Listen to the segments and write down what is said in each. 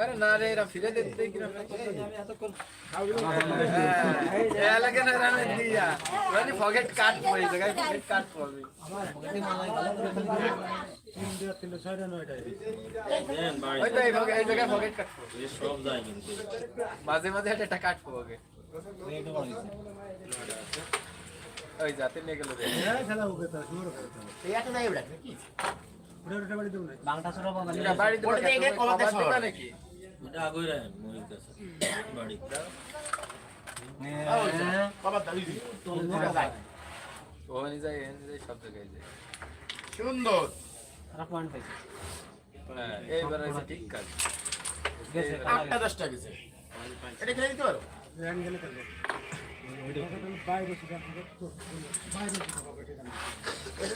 আরে না রে এরা ফিরে দিতে কি না এলাকা না রানে দিয়া মানে ফগেট কাট পড়ে জায়গায় ফগেট কাট পড়বে। ওই তো এই জায়গায় ফগেট কাট পড়বে। সব যায় কিন্তু মাঝে মাঝে একটা কাট পড়বে। ওই যাতে নিয়ে গেল রে। এটা। নাকি বাড়ি যায় এখানে যায় সব জায়গায় যায় সুন্দর। হ্যাঁ এইবার ঠিক কাজ। আটটা দশটা গেছে। এটা খেলে দিতে পারো? এটা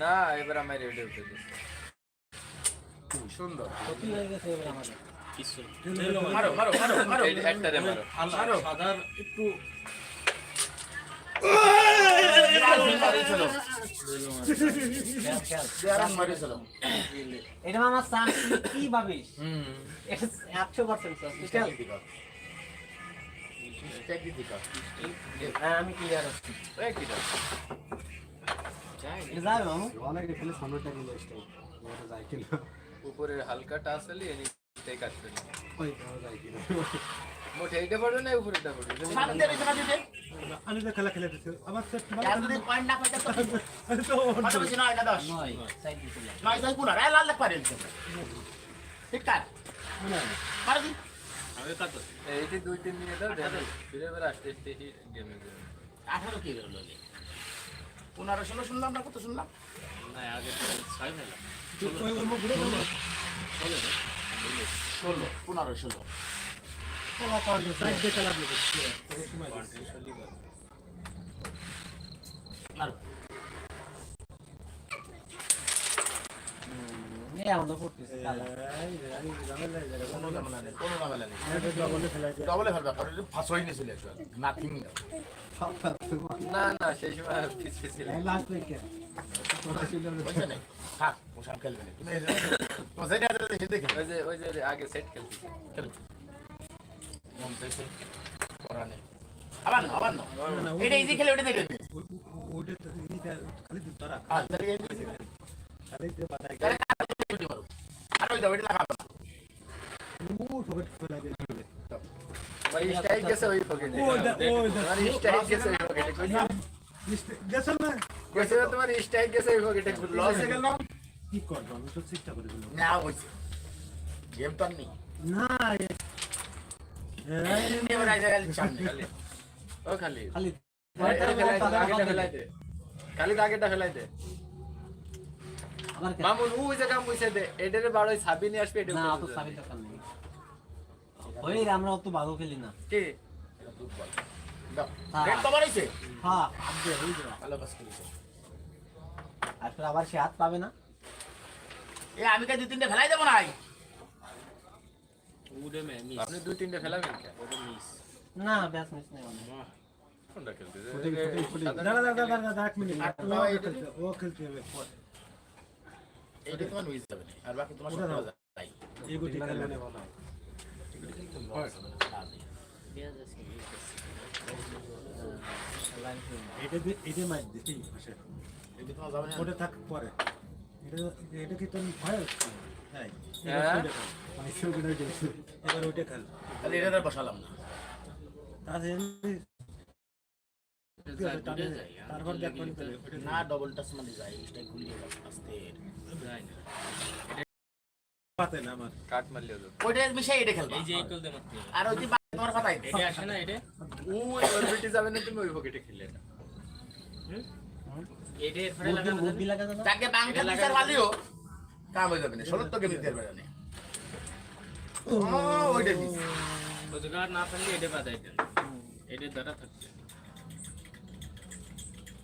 না এবার আমার রেডি উঠে দিচ্ছে সুন্দর একটা আমার কি ভাবিস একশো পার্সেন্ট কর উপরের হালকা টাচ হলে এনি তাই কাজ করি। মোটে এইটা পড়বে না উপরেটা পড়বে সামনে দিতে না দিতে। আমি তো খেলা খেলে দিচ্ছি আমার সেট আর যদি পয়েন্ট না পাইতে তো কত বেশি নয় এটা দশ। নয় সাইড দিছিল নয় ছয় পুরা। এই লাল পারেন ঠিক কাট মারো দি আগে কাটো এইটি দুই তিন মিনিট দাও ফিরে এবার আস্তে আস্তে গেমে যাবে আঠারো কি হলো পনেরো ষোলো শুনলাম না কত শুনলাম? না আগে ছয় ফেলা ষোলো পনেরো ষোলো। মারো ওই যে ওই যে আগে সেট খেলছি খেলো মন চাইছে আবার না আবার না এটা ইজি খেলে ওটা দেখে ওটা খালি তোরা খালি বাতাই তাহলে কাজ করতে পারো আর ওই দাও এটা লাগাবে না ও ফকট ফেলা দিয়ে ওই স্টাইল গেছে ওই পকেটে ও দা ও দা তোমার স্টাইল গেছে ওই পকেটে গেছেন না গেছে না তোমার স্টাইল গেছে ওই পকেটে লস হয়ে গেল না কি করব আমি তো চেষ্টা করে দিলাম না হয়েছে গেম তো আর নেই না এবার আইসা গেল সামনে খালি ও খালি খালি আগেটা ফেলাই দে খালি আগেটা ফেলাই দে আমার মামুন ওই জায়গা মুছে দে। এটারে বাড়াই ছাবি নিয়ে আসবে এটা না অত সাবি দরকার নেই। ওই রে, আমরা অত ভালো খেলি না। কি? দাও। হ্যাঁ। রেড কভার হয়েছে হ্যাঁ আব্দে ওই যে। ভালো কাজ করেছে। আসলে আবার সে হাত পাবে না? এ আমি কে দু তিনটে ফেলাই দেবো না উড়ে মে মিস। আপনি দুই তিনটে ফেলাবেন কে? ওটা মিস। না ব্যাস মিস নেই অনেক কোনটা খেলতে? দাঁড়া দাঁড়া দাঁড়া দাঁড়া এক মিনিট। ও খেলতে হবে। এইটা তোমার মিস যাবে না। আর বাকি তোমার সব দাও। যাই। এগুটি খেলে। নেব না এটা দিয়ে এটা মার দিতে পাশে। এইটা তোমার যাবে না। ওটা থাক পরে। এটা এটা কি তোর ভয় হচ্ছে? হ্যাঁ। হ্যাঁ? এবার ওইটা খেল। তাহলে এটা বসালাম না। তাহলে তারপর দেখ কোন পেলে ওটা না ডবল টাচ মানে যায় এইটা গুলিয়ে দাও আস্তে যায় না পাতে না আমার কাট মারলে হলো ওইটা মিশাই এটা খেলবা এই যে এই দে মারতে আর ওই তোমার কথাই এটা আসে না এটা ওই অরবিটে যাবে না তুমি ওই পকেটে খেললে না এটা এর ফলে লাগা বুদ্ধি লাগা তাকে বাংকা বিচার মালিও কাম হয়ে যাবে না ষোলো তোকে মিস দেবে না ও ওইটা মিস রোজগার না ফেললে এটা বাদাই দেন এটা দ্বারা থাকছে হ্যাঁ এটা উপরে নাও উপরে নাও উপরে নাও মারো কুটুম বলে খাই তো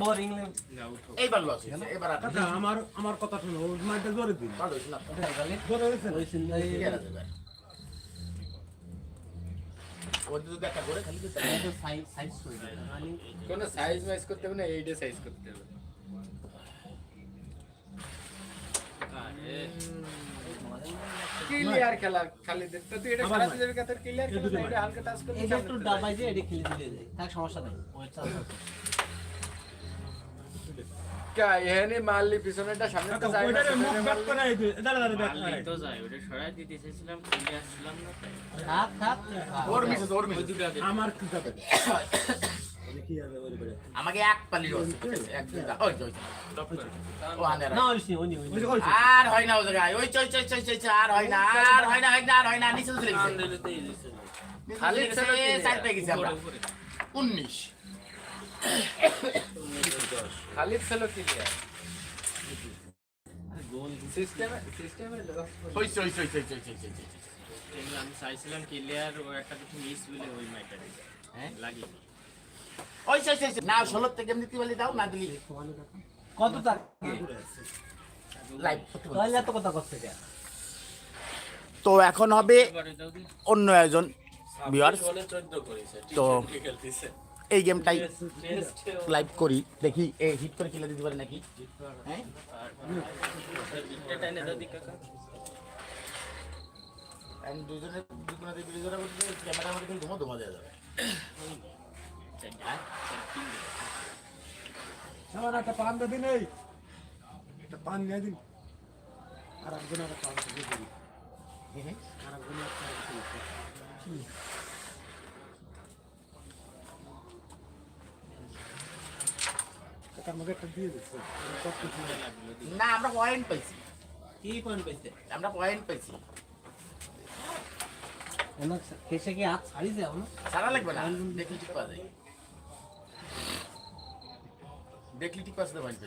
বোরিং এইবার লস হয়েছে এবার আর আমার আমার কথা শুনো ওই মাইটা জোরে দিন। ভালো হয়েছে না? জোরে হয়েছে না? ঠিক আছে এবার ওর যদি একটা করে খালি সাইজ সাইজ করে। কোনো সাইজ মাইজ করতে হবে না এইটা সাইজ করতে হবে? ক্লিয়ার খেলা খালি দেখতে তুই এটা। ক্লিয়ার খেলা হালকা টাচ এটা একটু ডাবাই দিয়ে এটা খেলে দিলে যায় তার সমস্যা নাই। ওই চান্স এখানে মারলি পিছনেটা সামনে তো যায় না ওইটারে মুখ পিছনে করে এই দাঁড়া দাঁড়া ব্যাক মারলি তো যায় ওটা সরাই দিতে চেয়েছিলাম খুলে আসছিলাম না তাই। ওর ওর ওই দুটো আমার কি যাবে ওই আমাকে এক পালি এক ওই ওই ও আনে না ওই ওই ওই ওই আর হয় না ও জায়গায়। ওই চই চই চই চই আর হয় না আর হয় না হয় না আর হয় না নিচে চলে গেছে। খালি চার পেয়ে গেছি। আমরা। উনিশ। খালি ছিল ক্লিয়ার সিস্টেমে সিস্টেমে হইছে হইছে হইছে হইছে হইছে হইছে, হইছে। এগুলো আমি চাইছিলাম ক্লিয়ার ও একটা কিছু মিস বলে ওই মাইটারে হ্যাঁ? লাগিনি হইছে হইছে হইছে। না ষোলো থেকে এমনি বলে দাও না দিলি কত টাকা লাইভ তাহলে এত কথা করছে তো এখন হবে অন্য একজন ভিউয়ার্স তো এই গেমটাই লাইভ করি দেখি এ হিট করে খেলে দিতে পারে নাকি হ্যাঁ এটা এনে দাও দি কাকা আমি দুজনে দুজনে ভিডিও করা করতে ক্যামেরা আমাদের কিন্তু ধুমো ধুমো দেওয়া যাবে চারটা তিন আমার একটা পান দিন এই একটা পান নিয়ে দিন আর একজন একটা পান দিয়ে দিন হ্যাঁ, আর একজন একটা কাকার মধ্যে একটা দিয়ে দিচ্ছে কত কিছু না আমরা পয়েন্ট পাইছি। কি পয়েন্ট পাইছে? আমরা পয়েন্ট পাইছি। কেসে কি হাত সারা লাগবে না। দেখলি ঠিক পাওয়া যায়। দেখলি ঠিক পাওয়া পাইছি।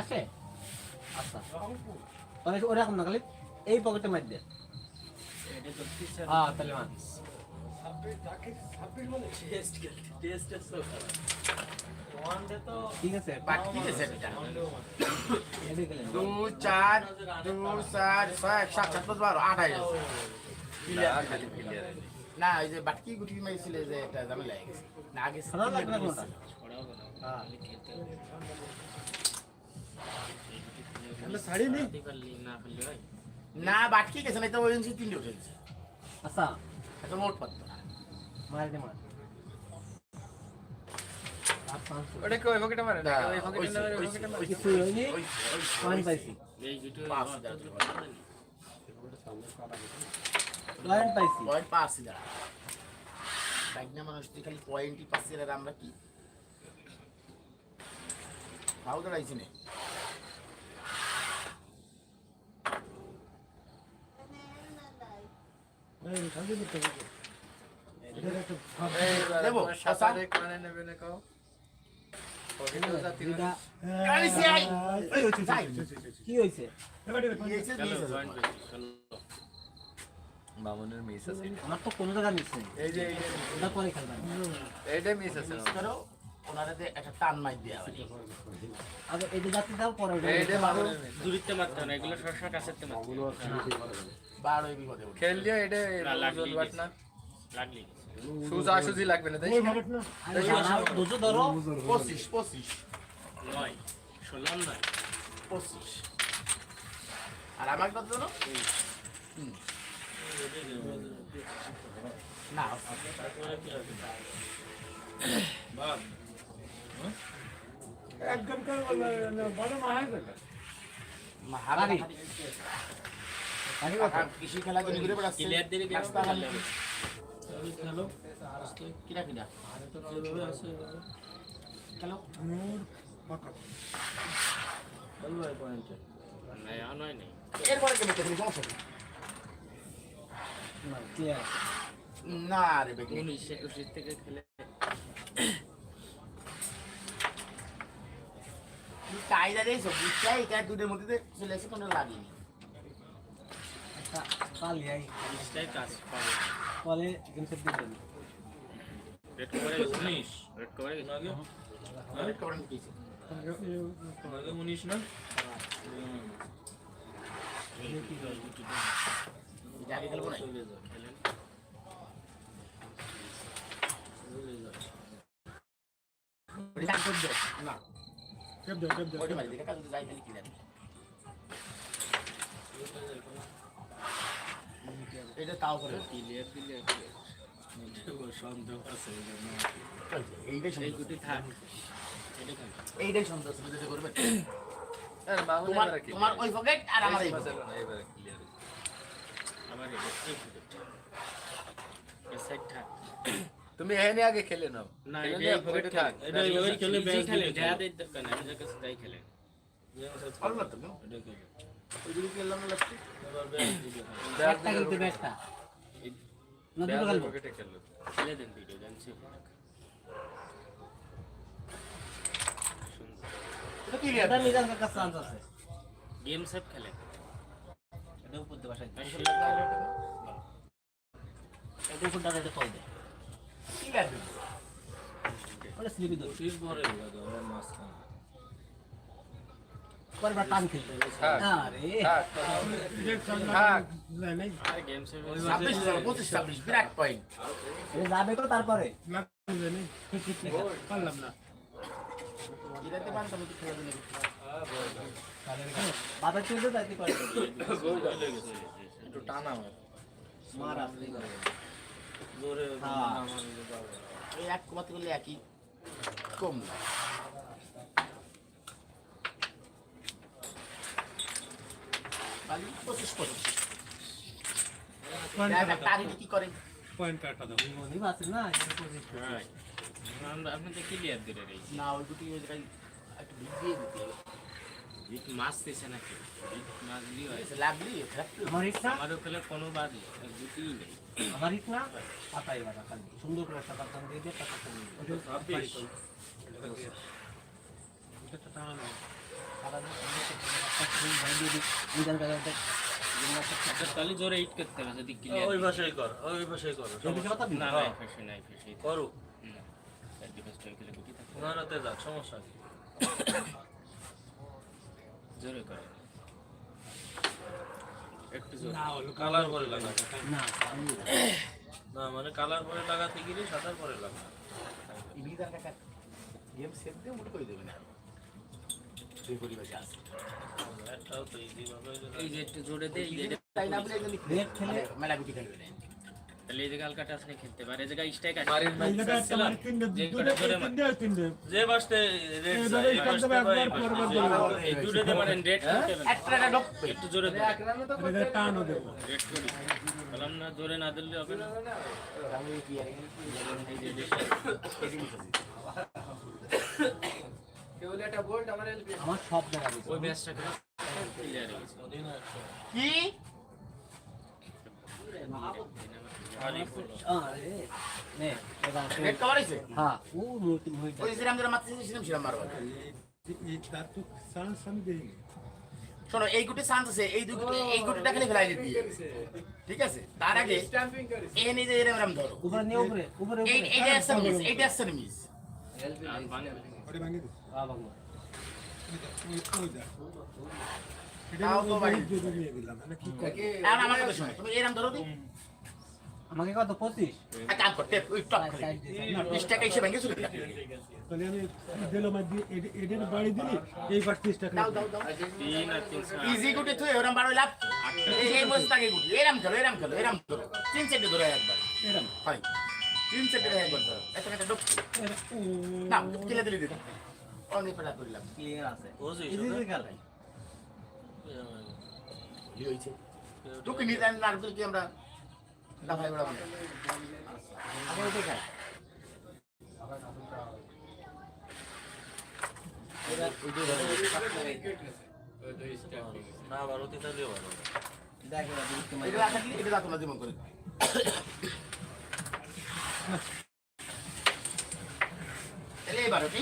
আসে? আচ্ছা। ওরে ওরে না খালি। এই পকেটে মার দে। এটা তো পিছে হ্যাঁ তাহলে মান বাট ঠিক আছে এটা খেলেন দু চার দু চার ছয় সাত সাত পাঁচ বারো গেছে না এই যে বাটকি গুটি মাইছিলে যে এটা ঝামেলা হয়ে গেছে। না আগে না হ্যাঁ। নি বাটকি গেছে না তো ওই তিনটে উঠে গেছে। আচ্ছা। এটা মোট পাত্র। মার মার ওটা কি ওই পকেটে মারে? না ওই পকেটে না ওই পকেটে মারে। কিছু হয়নি ওইসে, ওইসে, পাইছি। এই দুটো পাঁচ। অত হাজার দূর টাকা। পারবে না। পয়েন্ট পাইছি। পয়েন্ট পাচ্ছি না। বাইকনা মানুষ তুই খালি পয়েন্টই পাচ্ছি আর আমরা কি? হাউ দাঁড়াইছি না। এই খালি দিতে হবে। এদের একটা দেবো, তোমার সাত। আরেক নেবে না কাও পকেটে জাতি দুইটা গাড়িছি আই। এই হচ্ছে যাই। কি হয়েছে? মামুনের মিস আছে আমার তো কোনো জায়গা মিস নেই এই যে এই পরে খেলবেন এইটা মিস আছে করো, ওনারা যে একটা টান মাইর দেওয়া হয়। আগে এই যাত্রী দাও পরে এইটা মামুনের মিস দূরিতে মারতে না এগুলো সরষা কাছেতে মারতে হয়। বারোই বিপদে উঠে। খেললিও এটা না, সুজা সুজি লাগবে না তাই দুটো ধরো। পঁচিশ পঁচিশ। নয় শুনলাম না। পঁচিশ। আর আমার কত জানো না একদম বড় মাহাই দেবে কৃষি খেলা কিনে ঘুরে বেড়াচ্ছে ক্লিয়ার দিলে কি রাস্তা। খেলো কিরা কিরা খেলো মোর পাকা না সমস্যা না রে বেটি উনিশ কায়দা রে সব দুটোর মধ্যে চলে আসে কোনো লাগেনি কাজ পাবে পরে গেম সেট দিয়ে দেবে রেড করে গেছে উনিশ রেড করে গেছে আগে আমি করেন কিছু আগে উনিশ না জানি খেলব না চলে যাও খেলেন ওটা কাজ করবে না কেপ দে কেপ দে ওটা মারি দেখে কাজ যাই খালি কি এটা তাও করে ক্লিয়ার ক্লিয়ার সন্দেহ আছে এইটাই সন্দেহ থাক। এইটাই সন্দেহ। তুমি যেটা করবে? তোমার তোমার ওই পকেট আর আমার এই এই এবারে clear হয়েছে। এই গুটি এই সাইড থাক। তুমি এখানে আগে খেলে নাও। না এই পকেট থাক। এটা এইভাবে খেলে ব্যাস খেলে যাদের দরকার নাই আমাদের কাছে তাই খেলে। অল্প তো কেউ? এটা খেলে। খেলতে না দুটো খেলব খেলে। দেন ভিডিও দেন সে এটা মিজান চান্স আছে। গেম খেলে। এটা উপর দিয়ে বাসায় এটা উপর দাঁড়া এটা কল দে কি রে? ওটা স্লিপি দোষ ফিস ভরে লাগে আমার মাঝখানে। পরে বার টান খেলতে চাল বিরাট point। এটা যাবে তো তারপরে। পারলাম না। বাবা চলতে যাইতে করে। একটু টানা হয় মার জোরে হ্যাঁ। এক কমাতে একই। কম। না। পঁচিশ পঁচিশ। আগে কি করে পয়েন্ট কাটা দাও মনি আছে না হ্যাঁ আপনি তো ক্লিয়ার দিলে রে না ওই দুটি ওই জায়গায় একটু ভিড় দিয়ে দিতে হবে বিট মাছ দিছে নাকি বিট মাছ দিয়ে হয় লাগলি আমার ইচ্ছা আমার ওখানে কোনো বাদই দুটিই নেই আমার ইচ্ছা পাতাই বাবা খালি সুন্দর করে দিয়ে দিয়ে টাকা টাকা দিয়ে তাহলে জোরে হিট করতে হবে যদি ওই ভাষায় কর ওই ভাষায় কর। না না না ফেসে নাই ফেসে করো। না যাক সমস্যা জোরে করে। একটু জোরে। না হলো কালার পরে লাগা না না মানে কালার পরে লাগাতে গেলে সাঁতার পরে লাগা কাকা গেম সেট দিয়ে মুট করে দেবে না। পরিবেশে আছে। এই যে একটু জোরে দে এই যে তাই না বলে এগুলি খেলে মেলা গুটি খেলবে না তাহলে এই জায়গা হালকা টাচ খেলতে পারে এই জায়গায় স্ট্রাইক আছে। মারিন ভাই যে যে বাসতে রেড এই ধরো একটা বাসতে এই মারেন রেড টাকা জোরে দে। এক রানে তো এটা টানও দেবো। রেড করি। বললাম না জোরে না দিলে হবে না। আমি কি আর? এই যে রেড কেউ বলে একটা বোল্ট আমার সব জায়গা দিছে ওই ম্যাচটা ক্লিয়ার হয়ে গেছে। কি? শোনো এই গুটি চান্স আছে এই দুই এই গুটিটা খালি ফেলাই দিবি। ঠিক আছে? তার আগে এই নিজে এরম এরম ধরো। উপরে নিয়ে উপরে উপরে এই উপরে এইটা আসছে মিস এইটা আসছে মিস আর ভাঙে দিস মানে আমাকে কত 25 আর কাম করতে ওই টপ করে সাইড দিয়ে বিশ টাকা এসে ভেঙে চলে তাহলে আমি দিলাম আর দিয়ে এডি- এডির বাড়ি দিলি এই বার তিরিশ টাকা ইজি গুটি তুই ওরম বারো লাভ তিন সেটে ধরো একবার এরম হয় তিন সেটে একবার ধরো এত একটা ডুব না কিলে দিলি দিদি অনেক পেলা করলাম ক্লিয়ার আছে। বুঝিস ইজি ইজি খেল কি হয়েছে তোকে নিতে না আর কি আমরা দাফাই বড় মানে আগে ওইটা। খেলা না ভারতী থাকলেও ভালো দেখো এটা রাখা দিলে এটা রাখো না জীবন করে। তাহলে এবার ওকে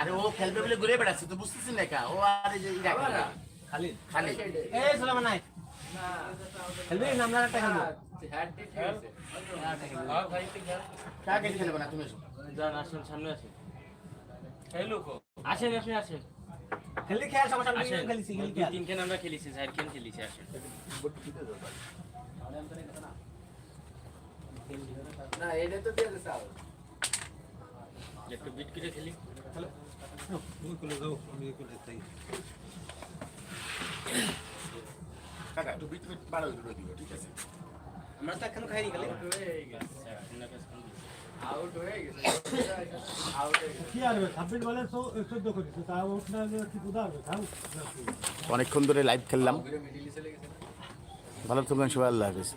আরে ও খেলবে বলে ঘুরে বেড়াচ্ছে তো বুঝতেছি না কা ও আর এই যে খেলে। খালি এই সুলাইমান নাই খেলবি? না আমরা একটা খেলব। আছে আর ভাই তুই খেল কাকে খেলবে? না তুমি যান আসেন সামনে আসেন। আসেন আসেন। খেললি খেল আসেন। খেলি খেল তিন খেন আমরা খেলেছি চার খেন খেলেছি আসেন। না এটা তো দিয়ে দিছে একটু বিট করে খেলি। কাকা একটু বিট বিট বাড়াও দিও ঠিক আছে? আমরা তো এখনও খাইনি খালি। আচ্ছা, আপনার কাছে কোন দিছে? আউট হয়ে গেছে। আউট হয়ে গেছে। কি আর ছাব্বিশ বলে চোদ্দ করেছে তা উঠ না কি কোথা হবে? খাও অনেকক্ষণ ধরে লাইভ খেললাম। ভালো থাকবেন সবাই আল্লাহ হাফিজ।